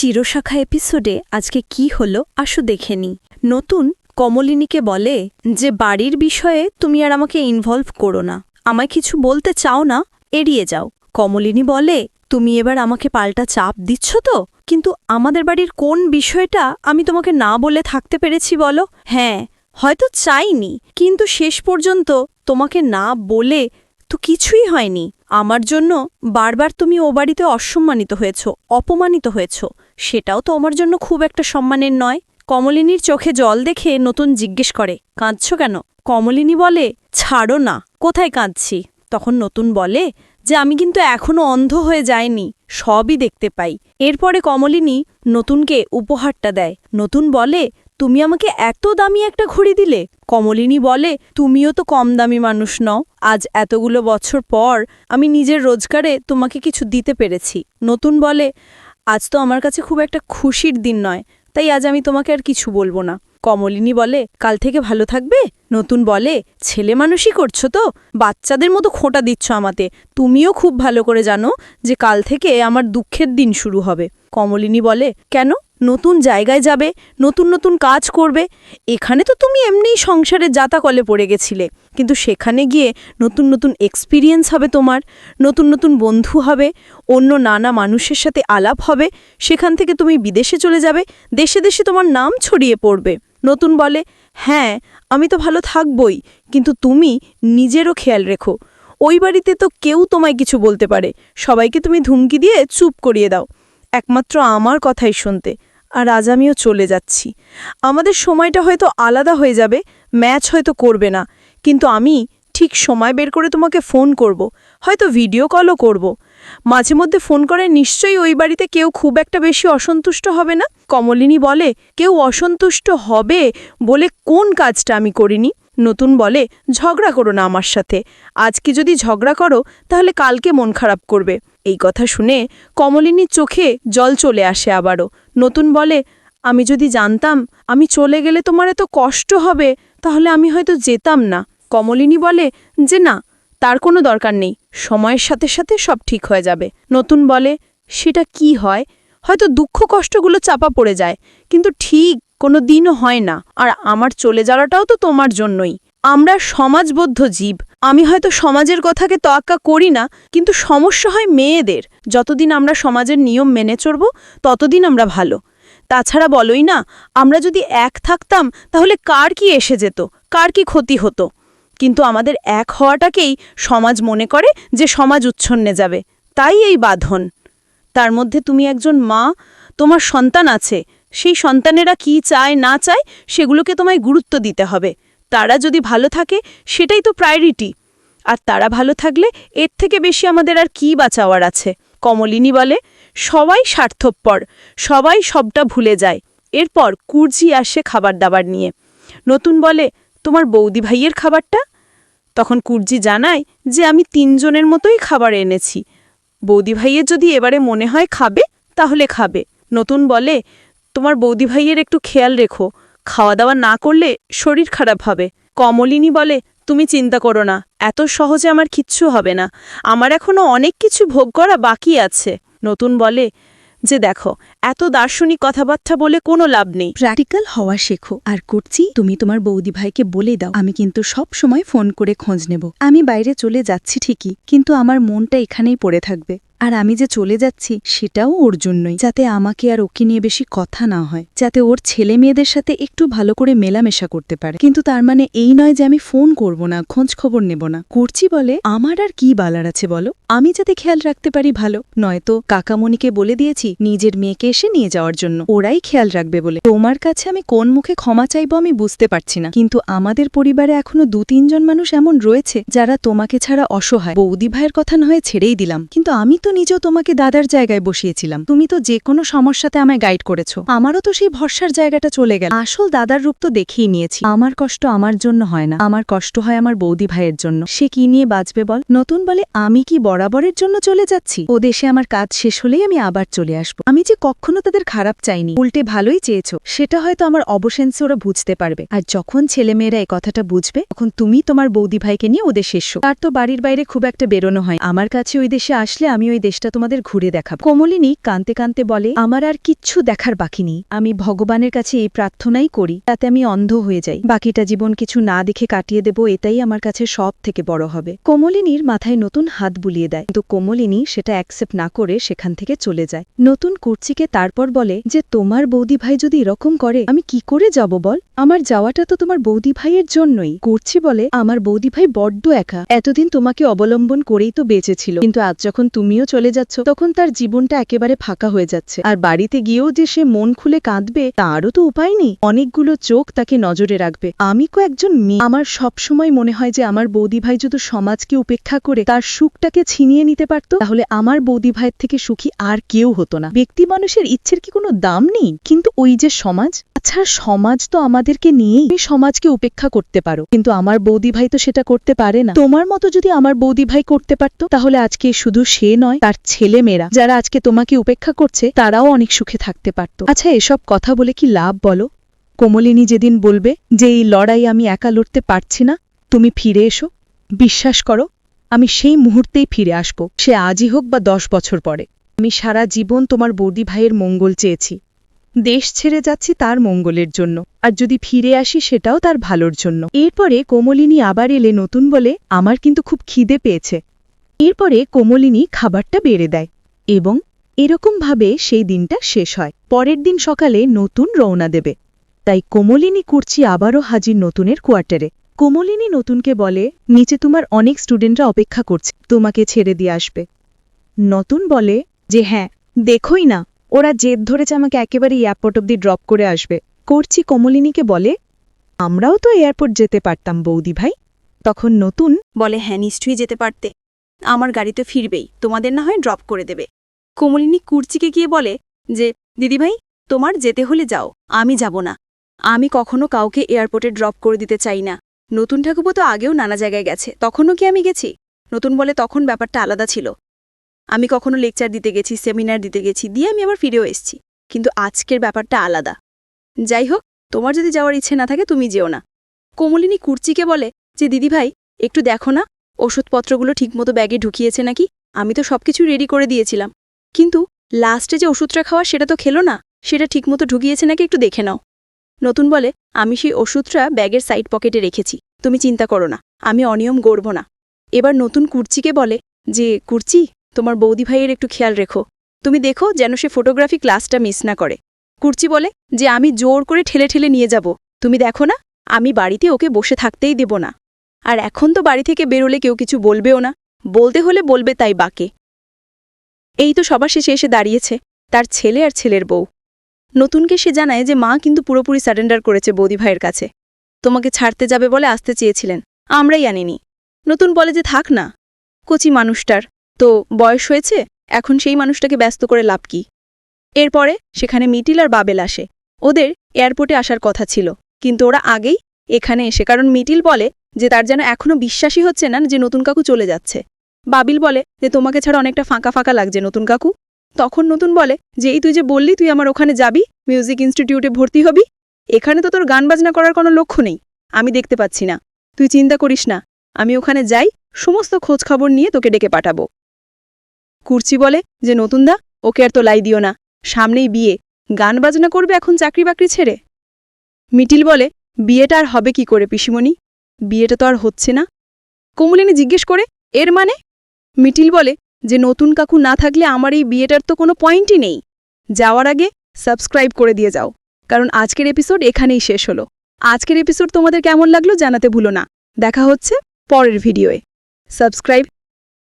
চিরশাখা এপিসোডে আজকে কি হলো আসো দেখে নি নতুন কমলিনীকে বলে যে বাড়ির বিষয়ে তুমি আর আমাকে ইনভলভ করো না। আমায় কিছু বলতে চাও না, এড়িয়ে যাও। কমলিনী বলে, তুমি এবার আমাকে পাল্টা চাপ দিচ্ছ তো? কিন্তু আমাদের বাড়ির কোন বিষয়টা আমি তোমাকে না বলে থাকতে পেরেছি বলো? হ্যাঁ হয়তো চাইনি, কিন্তু শেষ পর্যন্ত তোমাকে না বলে তো কিছুই হয়নি। আমার জন্য বারবার তুমি ও বাড়িতে অসম্মানিত হয়েছ, অপমানিত হয়েছ। সেটাও তো আমার জন্য খুব একটা সম্মানের নয়। কমলিনীর চোখে জল দেখে নতুন জিজ্ঞেস করে, কাঁদছ কেন? কমলিনী বলে, ছাড়ো না, কোথায় কাঁদছি? তখন নতুন বলে যে, আমি কিন্তু এখনও অন্ধ হয়ে যায়নি সবই দেখতে পাই। এরপরে কমলিনী নতুনকে উপহারটা দেয়। নতুন বলে, তুমি আমাকে এত দামি একটা ঘড়ি দিলে? কমলিনী বলে, তুমিও তো কম দামি মানুষ নও। আজ এতগুলো বছর পর আমি নিজের রোজগারে তোমাকে কিছু দিতে পেরেছি। নতুন বলে আজ তো আমার কাছে খুব একটা খুশির দিন নয়, তাই আজ আমি তোমাকে আর কিছু বলব না। কমলিনী বলে, কাল থেকে ভালো থাকবে? নতুন বলে, ছেলে মানুষই করছ তো? বাচ্চাদের মতো খোঁটা দিচ্ছ আমাতে। তুমিও খুব ভালো করে জানো যে কাল থেকে আমার দুঃখের দিন শুরু হবে। কমলিনী বলে, কেন? নতুন জায়গায় যাবে, নতুন নতুন কাজ করবে। এখানে তো তুমি এমনিই সংসারে জাতাকলে পড়ে গেছিলে। কিন্তু সেখানে গিয়ে নতুন নতুন এক্সপিরিয়েন্স হবে তোমার, নতুন নতুন বন্ধু হবে, অন্য নানা মানুষের সাথে আলাপ হবে, সেখান থেকে তুমি বিদেশে চলে যাবে, দেশে দেশে তোমার নাম ছড়িয়ে পড়বে। নতুন বলে হ্যাঁ আমি তো ভালো থাকবই, কিন্তু তুমি নিজেরও খেয়াল রেখো। ওই বাড়িতে তো কেউ তোমায় কিছু বলতে পারে। সবাইকে তুমি ধুমকি দিয়ে চুপ করিয়ে দাও। একমাত্র আমার কথাই শুনতে, আর আজ আমিও চলে যাচ্ছি। আমাদের সময়টা হয়তো আলাদা হয়ে যাবে ম্যাচ হয়তো করবে না। কিন্তু আমি ঠিক সময় বের করে তোমাকে ফোন করব, হয়তো ভিডিও কলও করব। মাঝে মধ্যে ফোন করে নিশ্চয়ই ওই বাড়িতে কেউ খুব একটা বেশি অসন্তুষ্ট হবে না? কমলিনী বলে, কেউ অসন্তুষ্ট হবে বলে কোন কাজটা আমি করিনি? নতুন বলে, ঝগড়া করো না আমার সাথে। আজকে যদি ঝগড়া করো, তাহলে কালকে মন খারাপ করবে। এই কথা শুনে কমলিনীর চোখে জল চলে আসে আবারও। নতুন বলে, আমি যদি জানতাম, আমি চলে গেলে তোমার এত কষ্ট হবে, তাহলে আমি হয়তো যেতাম না। কমলিনী বলে যে না, তার কোনো দরকার নেই, সময়ের সাথে সাথে সব ঠিক হয়ে যাবে। নতুন বলে, সেটা কি হয়? হয়তো দুঃখ কষ্টগুলো চাপা পড়ে যায়, কিন্তু ঠিক কোনো দিনও হয় না, আর আমার চলে যাওয়াটাও তো তোমার জন্যই। আমরা সমাজবদ্ধ জীব, আমি হয়তো সমাজের কথাকে তোয়াক্কা করি না, কিন্তু সমস্যা হয় মেয়েদের। যতদিন আমরা সমাজের নিয়ম মেনে চলব, ততদিন আমরা ভালো। তাছাড়া বলোই না, আমরা যদি এক থাকতাম, তাহলে কার কি এসে যেত? কার কি ক্ষতি হতো? কিন্তু আমাদের এক হওয়াটাকেই সমাজ মনে করে যে সমাজ উচ্ছন্নে যাবে। তাই এই বাঁধন। তার মধ্যে তুমি একজন মা, তোমার সন্তান আছে। সেই সন্তানেরা কি চায়, না চায়, সেগুলোকে তোমায় গুরুত্ব দিতে হবে। তারা যদি ভালো থাকে, সেটাই তো প্রায়োরিটি আর তারা ভালো থাকলে এর থেকে বেশি আমাদের আর কি বাঁচাওয়ার আছে? কমলিনী বলে, সবাই স্বার্থপর, সবাই সবটা ভুলে যায়। এরপর কুর্জি আসে খাবার দাবার নিয়ে। নতুন বলে তোমার বৌদি ভাইয়ের খাবারটা? তখন কুর্জি জানায় যে আমি তিনজনের মতোই খাবার এনেছি। বৌদি ভাইয়ের যদি এবারে মনে হয় খাবে, তাহলে খাবে। নতুন বলে, তোমার বৌদি ভাইয়ের একটু খেয়াল রেখো। খাওয়া দাওয়া না করলে শরীর খারাপ হবে। কমলিনী বলে, তুমি চিন্তা করো না, এত সহজে আমার কিচ্ছু হবে না। আমার এখনও অনেক কিছু ভোগ করা বাকি আছে। নতুন বলে যে দেখো, এত দার্শনিক কথাবার্তা বলে কোনো লাভ নেই। প্র্যাকটিক্যাল হওয়া শেখো। আর করছি তুমি তোমার বৌদি ভাইকে বলে দাও। আমি কিন্তু সব সময় ফোন করে খোঁজ নেব। আমি বাইরে চলে যাচ্ছি ঠিকই, কিন্তু আমার মনটা এখানেই পড়ে থাকবে। আর আমি যে চলে যাচ্ছি সেটাও ওর জন্যই, যাতে আমাকে আর ওকে নিয়ে বেশি কথা না হয়, যাতে ওর ছেলে মেয়েদের সাথে একটু ভালো করে মেলামেশা করতে পারে। কিন্তু তার মানে এই নয় যে আমি ফোন করব না, খোঁজ খবর নেব না। করছি বলে, আমার আর কি বালার আছে বলো? আমি যাতে খেয়াল রাখতে পারি ভালো। নয়তো কাকামণিকে বলে দিয়েছি, নিজের মেয়েকে এসে নিয়ে যাওয়ার জন্য। ওরাই খেয়াল রাখবে বলে। তোমার কাছে আমি কোন মুখে ক্ষমা চাইব আমি বুঝতে পারছি না। কিন্তু আমাদের পরিবারে এখনও দু তিনজন মানুষ এমন রয়েছে, যারা তোমাকে ছাড়া অসহায়। বৌদি ভাইয়ের কথা নয়, ছেড়েই দিলাম। কিন্তু আমি তো নিজেও তোমাকে দাদার জায়গায় বসিয়েছিলাম। তুমি তো যে কোনো সমস্যাতে আমায় গাইড করেছ। আমারও তো সেই ভরসার জায়গাটা চলে গেল। আসল দাদার রূপ তো দেখেই নিয়েছি। আমার কষ্ট আমার জন্য হয় না। আমার কষ্ট হয় আমার বৌদি ভাইয়ের জন্য। সে কি নিয়ে বাঁচবে বল? নতুন বলে আমি কি বরাবরের জন্য চলে যাচ্ছি? ও দেশে আমার কাজ শেষ হলেই আমি আবার চলে আসব। আমি যে কখনো তাদের খারাপ চাইনি, উল্টে ভালোই চেয়েছো। সেটা হয়তো আমার অবসেন্সে ওরা বুঝতে পারবে। আর যখন ছেলেমেয়েরা এই কথাটা বুঝবে, তখন তুমি তোমার বৌদি ভাইকে নিয়ে ওদের শেষ তার তো বাড়ির বাইরে খুব একটা বেরোনো হয়। আমার কাছে ওই দেশে আসলে আমি ওই দেশটা তোমাদের ঘুরে দেখাবো। কমলিনী কানতে কানতে বলে, আমার আর কিচ্ছু দেখার বাকি নেই। আমি ভগবানের কাছে এই প্রার্থনাই করি, তাতে আমি অন্ধ হয়ে যাই। বাকিটা জীবন কিছু না দেখে কাটিয়ে দেব, এটাই আমার কাছে সব থেকে বড় হবে। কমলিনীর মাথায় নতুন হাত বুলিয়ে দেয়, কিন্তু কোমলিনী সেটা অ্যাকসেপ্ট না করে সেখান থেকে চলে যায়। নতুন কুর্চিকে তারপর বলে, যে তোমার বৌদি ভাই যদি এরকম করে, আমি কি করে যাব বল? আমার যাওয়াটা তো তোমার বৌদি ভাইয়ের জন্যই। করছি বলে আমার বৌদি ভাই বড্ড একা। এতদিন তোমাকে অবলম্বন করেই তো বেঁচেছিল। কিন্তু আজ যখন তুমিও চলে যাচ্ছ, তখন তার জীবনটা একেবারে ফাঁকা হয়ে যাচ্ছে। আর বাড়িতে গিয়েও যে সে মন খুলে কাঁদবে, তারও তো উপায় নেই। অনেকগুলো চোখ তাকে নজরে রাখবে। আমি কো একজন মেয়ে। আমার সবসময় মনে হয় যে আমার বৌদি ভাই যদি সমাজকে উপেক্ষা করে তার সুখটাকে ছিনিয়ে নিতে পারত, তাহলে আমার বৌদি ভাইয়ের থেকে সুখী আর কেউ হতো না। ব্যক্তি মানুষের ইচ্ছের কি কোনো দাম নেই? কিন্তু ওই যে সমাজ? আচ্ছা সমাজ তো আমাদেরকে নিয়েই তুমি সমাজকে উপেক্ষা করতে পারো। কিন্তু আমার বৌদি ভাই তো সেটা করতে পারে না। তোমার মতো যদি আমার বৌদি ভাই করতে পারতো, তাহলে আজকে শুধু সে নয়, তার ছেলে মেয়েরা যারা আজকে তোমাকে উপেক্ষা করছে, তারাও অনেক সুখে থাকতে পারত। আচ্ছা এসব কথা বলে কি লাভ বলো? কোমলিনী যেদিন বলবে যে এই লড়াই আমি একা লড়তে পারছি না, তুমি ফিরে এসো। বিশ্বাস করো, আমি সেই মুহূর্তেই ফিরে আসব। সে আজই হোক বা দশ বছর পরে। আমি সারা জীবন তোমার বৌদি ভাইয়ের মঙ্গল চেয়েছি। দেশ ছেড়ে যাচ্ছি তার মঙ্গলের জন্য, আর যদি ফিরে আসি সেটাও তার ভালোর জন্য। এরপরে কোমলিনী আবার এলে নতুন বলে, আমার কিন্তু খুব খিদে পেয়েছে। এরপরে কোমলিনী খাবারটা বেড়ে দেয় এবং এরকমভাবে সেই দিনটা শেষ হয়। পরের দিন সকালে নতুন রওনা দেবে। তাই কোমলিনী কুর্চি আবারও হাজির নতুনের কোয়ার্টারে। কোমলিনী নতুনকে বলে, নিচে তোমার অনেক স্টুডেন্টরা অপেক্ষা করছে, তোমাকে ছেড়ে দিয়ে আসবে। নতুন বলে, যে হ্যাঁ দেখোই না। ওরা জেদ ধরেছে আমাকে একেবারে এয়ারপোর্ট অব্দি ড্রপ করে আসবে। করছি, কমলিনীকে বলে, আমরাও তো এয়ারপোর্ট যেতে পারতাম, বৌদি ভাই। তখন নতুন বলে হ্যাঁ নিশ্চয়ই যেতে পারতে। আমার গাড়িতে ফিরবেই, তোমাদের না হয় ড্রপ করে দেবে। কমলিনী কুর্চিকে গিয়ে বলে যে দিদিভাই তোমার যেতে হলে যাও, আমি যাব না। আমি কখনো কাউকে এয়ারপোর্টে ড্রপ করে দিতে চাই না। নতুন ঠাকুরপো তো আগেও নানা জায়গায় গেছে, তখনও কি আমি গেছি? নতুন বলে, তখন ব্যাপারটা আলাদা ছিল। আমি কখনো লেকচার দিতে গেছি, সেমিনার দিতে গেছি, দিয়ে আমি আবার ফিরেও এসেছি। কিন্তু আজকের ব্যাপারটা আলাদা। যাই হোক, তোমার যদি যাওয়ার ইচ্ছে না থাকে, তুমি যেও না। কোমলিনী কুর্চিকে বলে যে দিদিভাই একটু দেখো না, ওষুধপত্রগুলো ঠিকমতো ব্যাগে ঢুকিয়েছে নাকি? আমি তো সবকিছু রেডি করে দিয়েছিলাম। কিন্তু লাস্টে যে ওষুধটা খাওয়া, সেটা তো খেলো না। সেটা ঠিকমতো ঢুকিয়েছে নাকি একটু দেখে নাও। নতুন বলে, আমি সেই ওষুধটা ব্যাগের সাইড পকেটে রেখেছি। তুমি চিন্তা করো না, আমি অনিয়ম গড়ব না। এবার নতুন কুর্চিকে বলে যে, কুর্চি তোমার বৌদি ভাইয়ের একটু খেয়াল রেখো। তুমি দেখো যেন সে ফটোগ্রাফি ক্লাসটা মিস না করে। কুর্চি বলে যে আমি জোর করে ঠেলে ঠেলে নিয়ে যাব। তুমি দেখো না, আমি বাড়িতে ওকে বসে থাকতেই দেব না। আর এখন তো বাড়ি থেকে বেরোলে কেউ কিছু বলবেও না। বলতে হলে বলবে তাই বাকে। এই তো সবার শেষে এসে দাঁড়িয়েছে, তার ছেলে আর ছেলের বউ। নতুনকে সে জানায় যে মা কিন্তু পুরোপুরি সারেন্ডার করেছে বৌদি ভাইয়ের কাছে। তোমাকে ছাড়তে যাবে বলে আসতে চেয়েছিলেন, আমরাই আনিনি। নতুন বলে যে থাক না, কচি মানুষটার। তো বয়স হয়েছে, এখন সেই মানুষটাকে ব্যস্ত করে লাভ কি? এরপরে সেখানে মিটিল আর বাবেল আসে। ওদের এয়ারপোর্টে আসার কথা ছিল, কিন্তু ওরা আগেই এখানে এসে, কারণ মিটিল বলে যে তার যেন এখনও বিশ্বাসই হচ্ছে না যে নতুন কাকু চলে যাচ্ছে। বাবিল বলে যে তোমাকে ছাড়া অনেকটা ফাঁকা ফাঁকা লাগছে, নতুন কাকু। তখন নতুন বলে যে, এই তুই যে বললি তুই আমার ওখানে যাবি? মিউজিক ইনস্টিটিউটে ভর্তি হবি? এখানে তো তোর গান বাজনা করার কোনো লক্ষ্য নেই। আমি দেখতে পাচ্ছি না। তুই চিন্তা করিস না। আমি ওখানে যাই, সমস্ত খোঁজ খবর নিয়ে তোকে ডেকে পাঠাবো। কুর্চি বলে যে নতুনদা ওকে আর তো লাই দিও না। সামনেই বিয়ে। গান বাজনা করবে এখন চাকরি বাকরি ছেড়ে? মিটিল বলে, বিয়েটা আর হবে কি করে পিসিমণি? বিয়েটা তো আর হচ্ছে না। কমলিনী জিজ্ঞেস করে, এর মানে? মিটিল বলে, যে, নতুন কাকু না থাকলে আমার এই বিয়েটার তো কোনো পয়েন্টই নেই। যাওয়ার আগে সাবস্ক্রাইব করে দিয়ে যাও। কারণ আজকের এপিসোড এখানেই শেষ হলো। আজকের এপিসোড তোমাদের কেমন লাগল জানাতে ভুলো না। দেখা হচ্ছে পরের ভিডিওয়ে। সাবস্ক্রাইব